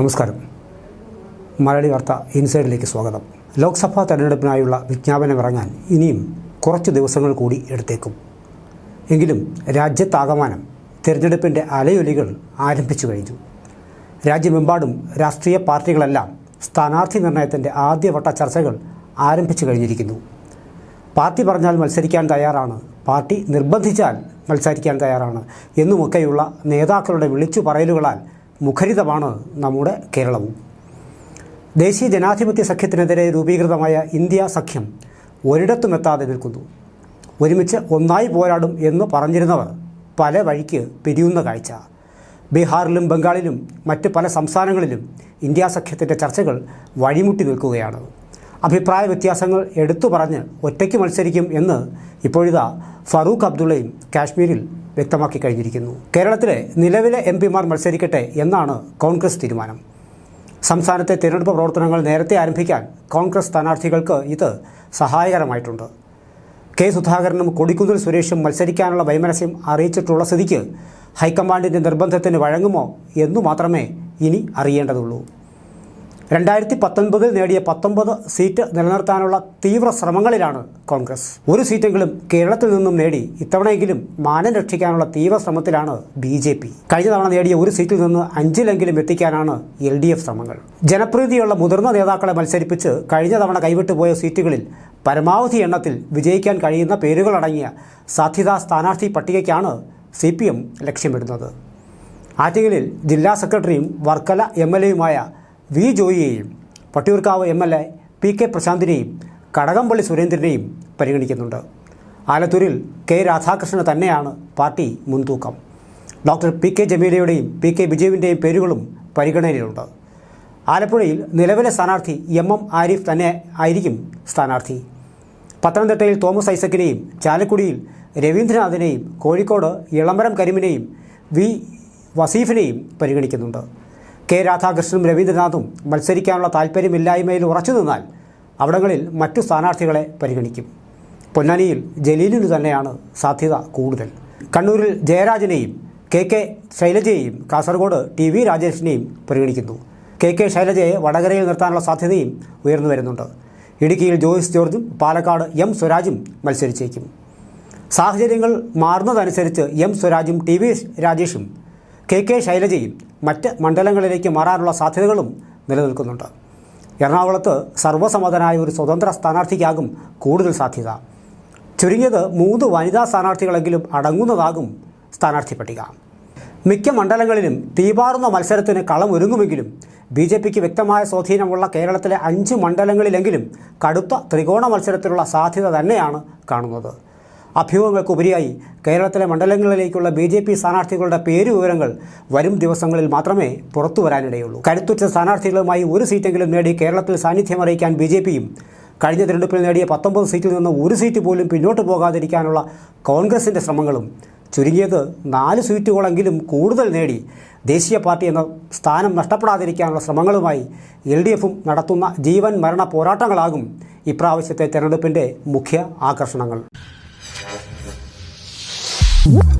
നമസ്കാരം. മലയാളി വാർത്ത ഇൻസൈഡിലേക്ക് സ്വാഗതം. ലോക്സഭാ തെരഞ്ഞെടുപ്പിനായുള്ള വിജ്ഞാപനം ഇറങ്ങാൻ ഇനിയും കുറച്ച് ദിവസങ്ങൾ കൂടി എടുത്തേക്കും. എങ്കിലും രാജ്യത്താകമാനം തിരഞ്ഞെടുപ്പിന്റെ അലയൊലികൾ ആരംഭിച്ചു കഴിഞ്ഞു. രാജ്യമെമ്പാടും രാഷ്ട്രീയ പാർട്ടികളെല്ലാം സ്ഥാനാർത്ഥി നിർണയത്തിന്റെ ആദ്യവട്ട ചർച്ചകൾ ആരംഭിച്ചു കഴിഞ്ഞിരിക്കുന്നു. പാർട്ടി പറഞ്ഞാൽ മത്സരിക്കാൻ തയ്യാറാണ്. പാർട്ടി നിർബന്ധിച്ചാൽ മത്സരിക്കാൻ തയ്യാറാണ്. എന്നുമൊക്കെയുള്ള നേതാക്കളുടെ വിളിച്ചു പറയലുകളാൽ മുഖരിതമാണ് നമ്മുടെ കേരളവും. ദേശീയ ജനാധിപത്യ സഖ്യത്തിനെതിരെ രൂപീകൃതമായ ഇന്ത്യ സഖ്യം ഒരിടത്തുമെത്താതെ നിൽക്കുന്നു. ഒരുമിച്ച് ഒന്നായി പോരാടും എന്ന് പറഞ്ഞിരുന്നവർ പല വഴിക്ക് പിരിയുന്ന കാഴ്ച. ബീഹാറിലും ബംഗാളിലും മറ്റ് പല സംസ്ഥാനങ്ങളിലും ഇന്ത്യ സഖ്യത്തിന്റെ ചർച്ചകൾ വഴിമുട്ടി നിൽക്കുകയാണ്. അഭിപ്രായ വ്യത്യാസങ്ങൾ എടുത്തു പറഞ്ഞ് ഒറ്റയ്ക്ക് മത്സരിക്കും എന്ന് ഇപ്പോഴിതാ ഫറൂഖ് അബ്ദുള്ളയും കാശ്മീരിൽ വ്യക്തമാക്കി കഴിഞ്ഞിരിക്കുന്നു. കേരളത്തിലെ നിലവിലെ എം പിമാർ മത്സരിക്കട്ടെ എന്നാണ് കോൺഗ്രസ് തീരുമാനം. സംസ്ഥാനത്തെ തിരഞ്ഞെടുപ്പ് പ്രവർത്തനങ്ങൾ നേരത്തെ ആരംഭിക്കാൻ കോൺഗ്രസ് സ്ഥാനാർത്ഥികൾക്ക് ഇത് സഹായകരമായിട്ടുണ്ട്. കെ സുധാകരനും കൊടിക്കുന്നിൽ സുരേഷും മത്സരിക്കാനുള്ള വൈമനസ്യം അറിയിച്ചിട്ടുള്ള സ്ഥിതിക്ക് ഹൈക്കമാൻഡിന്റെ നിർബന്ധത്തിന് വഴങ്ങുമോ എന്നു മാത്രമേ ഇനി അറിയേണ്ടതുള്ളൂ. രണ്ടായിരത്തി പത്തൊൻപതിൽ നേടിയ പത്തൊമ്പത് സീറ്റ് നിലനിർത്താനുള്ള തീവ്ര ശ്രമങ്ങളിലാണ് കോൺഗ്രസ്. ഒരു സീറ്റെങ്കിലും കേരളത്തിൽ നിന്നും നേടി ഇത്തവണയെങ്കിലും മാനം രക്ഷിക്കാനുള്ള തീവ്ര ശ്രമത്തിലാണ് ബി ജെ പി. കഴിഞ്ഞ തവണ നേടിയ ഒരു സീറ്റിൽ നിന്ന് അഞ്ചിലെങ്കിലും എത്തിക്കാനാണ് എൽ ഡി എഫ് ശ്രമങ്ങൾ. ജനപ്രീതിയുള്ള മുതിർന്ന നേതാക്കളെ മത്സരിപ്പിച്ച് കഴിഞ്ഞ തവണ കൈവിട്ടുപോയ സീറ്റുകളിൽ പരമാവധി എണ്ണത്തിൽ വിജയിക്കാൻ കഴിയുന്ന പേരുകളടങ്ങിയ സാധ്യതാ സ്ഥാനാർത്ഥി പട്ടികയ്ക്കാണ് സി പി എം ലക്ഷ്യമിടുന്നത്. ആറ്റിങ്ങലിൽ ജില്ലാ സെക്രട്ടറിയും വർക്കല എം എൽ എയുമായ വി ജോയിയെയും Pattiyoorkavu M L A P K പ്രശാന്തിനെയും Kadakampally സുരേന്ദ്രനെയും പരിഗണിക്കുന്നുണ്ട്. ആലത്തൂരിൽ കെ രാധാകൃഷ്ണൻ തന്നെയാണ് പാർട്ടി മുൻതൂക്കം. ഡോക്ടർ പി കെ ജമീലയുടെയും പി കെ വിജയുവിന്റെയും പേരുകളും പരിഗണനയിലുണ്ട്. ആലപ്പുഴയിൽ നിലവിലെ സ്ഥാനാർത്ഥി എം എം ആരിഫ് തന്നെ ആയിരിക്കും സ്ഥാനാർത്ഥി. പത്തനംതിട്ടയിൽ തോമസ് ഐസക്കിനെയും ചാലക്കുടിയിൽ രവീന്ദ്രനാഥിനെയും കോഴിക്കോട് ഇളമരം കരിമിനെയും വി വസീഫിനെയും പരിഗണിക്കുന്നുണ്ട്. കെ രാധാകൃഷ്ണനും രവീന്ദ്രനാഥും മത്സരിക്കാനുള്ള താല്പര്യമില്ലായ്മയിൽ ഉറച്ചു നിന്നാൽ അവിടങ്ങളിൽ മറ്റു സ്ഥാനാർത്ഥികളെ പരിഗണിക്കും. പൊന്നാനിയിൽ ജലീലിനു തന്നെയാണ് സാധ്യത കൂടുതൽ. കണ്ണൂരിൽ ജയരാജനെയും കെ കെ ശൈലജയെയും കാസർഗോഡ് ടി വി രാജേഷിനെയും പരിഗണിക്കുന്നു. കെ കെ ശൈലജയെ വടകരയിൽ നിർത്താനുള്ള സാധ്യതയും ഉയർന്നു വരുന്നുണ്ട്. ഇടുക്കിയിൽ ജോയിസ് ജോർജും പാലക്കാട് എം സ്വരാജും മത്സരിച്ചേക്കും. സാഹചര്യങ്ങൾ മാറുന്നതനുസരിച്ച് എം സ്വരാജും ടി വി രാജേഷും കെ കെ ശൈലജയും മറ്റ് മണ്ഡലങ്ങളിലേക്ക് മാറാനുള്ള സാധ്യതകളും നിലനിൽക്കുന്നുണ്ട്. എറണാകുളത്ത് സർവസമ്മതനായ ഒരു സ്വതന്ത്ര സ്ഥാനാർത്ഥിക്കാകും കൂടുതൽ സാധ്യത. ചുരുങ്ങിയത് മൂന്ന് വനിതാ സ്ഥാനാർത്ഥികളെങ്കിലും അടങ്ങുന്നതാകും സ്ഥാനാർത്ഥി പട്ടിക. മിക്ക മണ്ഡലങ്ങളിലും തീപാറുന്ന മത്സരത്തിന് കളമൊരുങ്ങുമെങ്കിലും ബി ജെ പിക്ക് വ്യക്തമായ സ്വാധീനമുള്ള കേരളത്തിലെ അഞ്ച് മണ്ഡലങ്ങളിലെങ്കിലും കടുത്ത ത്രികോണ മത്സരത്തിനുള്ള സാധ്യത തന്നെയാണ് കാണുന്നത്. അഭ്യൂഹങ്ങൾക്കുപരിയായി കേരളത്തിലെ മണ്ഡലങ്ങളിലേക്കുള്ള ബി ജെ പി സ്ഥാനാർത്ഥികളുടെ പേര് വിവരങ്ങൾ വരും ദിവസങ്ങളിൽ മാത്രമേ പുറത്തു വരാനിടയുള്ളൂ കരുത്തുറ്റ സ്ഥാനാർത്ഥികളുമായി ഒരു സീറ്റെങ്കിലും നേടി കേരളത്തിൽ സാന്നിധ്യം അറിയിക്കാൻ ബി ജെ പിയും കഴിഞ്ഞ തിരഞ്ഞെടുപ്പിൽ നേടിയ പത്തൊമ്പത് സീറ്റിൽ നിന്ന് ഒരു സീറ്റ് പോലും പിന്നോട്ട് പോകാതിരിക്കാനുള്ള കോൺഗ്രസിന്റെ ശ്രമങ്ങളും ചുരുങ്ങിയത് നാല് സീറ്റുകളെങ്കിലും കൂടുതൽ നേടി ദേശീയ പാർട്ടി എന്ന സ്ഥാനം നഷ്ടപ്പെടാതിരിക്കാനുള്ള ശ്രമങ്ങളുമായി എൽ ഡി എഫും നടത്തുന്ന ജീവൻ മരണ പോരാട്ടങ്ങളാകും ഇപ്രാവശ്യത്തെ തെരഞ്ഞെടുപ്പിന്റെ മുഖ്യ ആകർഷണങ്ങൾ. Woo!